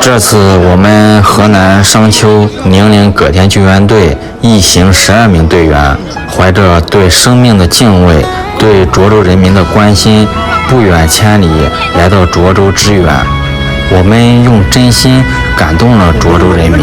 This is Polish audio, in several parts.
这次我们河南商丘宁陵葛田救援队一行十二名队员，怀着对生命的敬畏、对涿州人民的关心，不远千里来到涿州支援。我们用真心感动了涿州人民，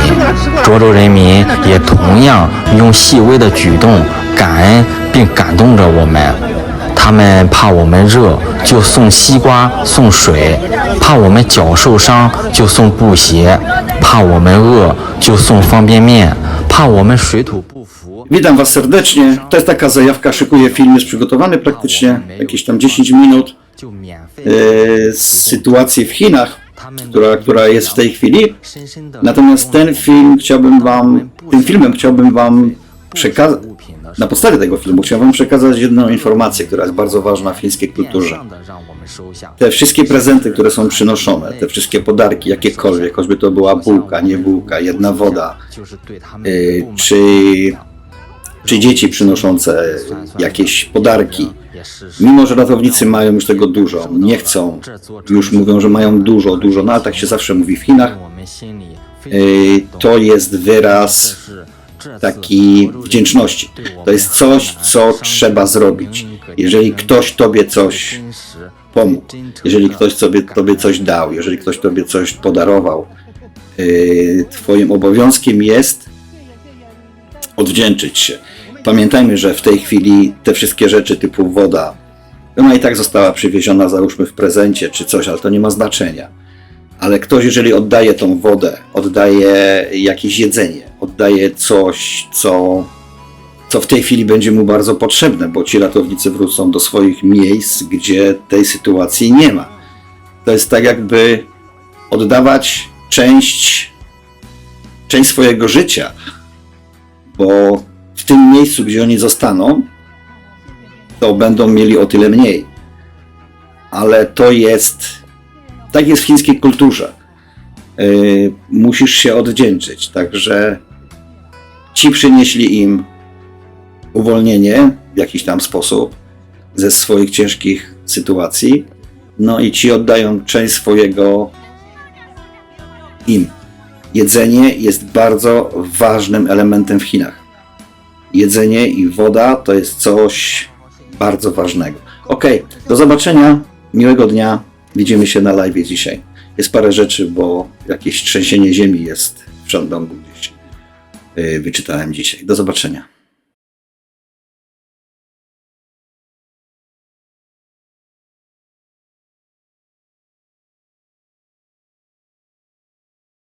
涿州人民也同样用细微的举动感恩并感动着我们。他们怕我们热，就送西瓜、送水；怕我们脚受伤，就送布鞋；怕我们饿，就送方便面；怕我们水土不服。 Witam Was serdecznie. To jest taka zajawka, szykuję film, jest przygotowany praktycznie, jakieś tam 10 minut就免费 e, z sytuacji w Chinach, która, która jest w tej chwili. 深深的 Natomiast ten film chciałbym Wam, tym filmem chciałbym Wam przekazać, na podstawie tego filmu chciałbym przekazać jedną informację, która jest bardzo ważna w fińskiej kulturze. Te wszystkie prezenty, które są przynoszone, te wszystkie podarki, jakiekolwiek, choćby to była bułka, nie bułka, jedna woda, y, czy, czy dzieci przynoszące jakieś podarki, Mimo, że ratownicy mają już tego dużo, nie chcą, już mówią, że mają dużo, dużo, no ale tak się zawsze mówi w Chinach, y, to jest wyraz taki wdzięczności. To jest coś, co trzeba zrobić. Jeżeli ktoś tobie coś pomógł, jeżeli ktoś sobie, tobie coś dał, jeżeli ktoś tobie coś podarował, yy, twoim obowiązkiem jest odwdzięczyć się. Pamiętajmy, że w tej chwili te wszystkie rzeczy typu woda, ona i tak została przywieziona, załóżmy w prezencie czy coś, ale to nie ma znaczenia. Ale ktoś, jeżeli oddaje tą wodę, oddaje jakieś jedzenie, oddaje coś, co, co w tej chwili będzie mu bardzo potrzebne, bo ci ratownicy wrócą do swoich miejsc, gdzie tej sytuacji nie ma. To jest tak, jakby oddawać część, część swojego życia, bo w tym miejscu, gdzie oni zostaną, to będą mieli o tyle mniej. Ale to jest, tak jest w chińskiej kulturze. Yy, musisz się odwdzięczyć. Także ci przynieśli im uwolnienie w jakiś tam sposób ze swoich ciężkich sytuacji. No i ci oddają część swojego im. Jedzenie jest bardzo ważnym elementem w Chinach. Jedzenie i woda to jest coś bardzo ważnego. Ok, do zobaczenia, miłego dnia. Widzimy się na live dzisiaj. Jest parę rzeczy, bo jakieś trzęsienie ziemi jest w Shandongu Wyczytałem dzisiaj. Do zobaczenia.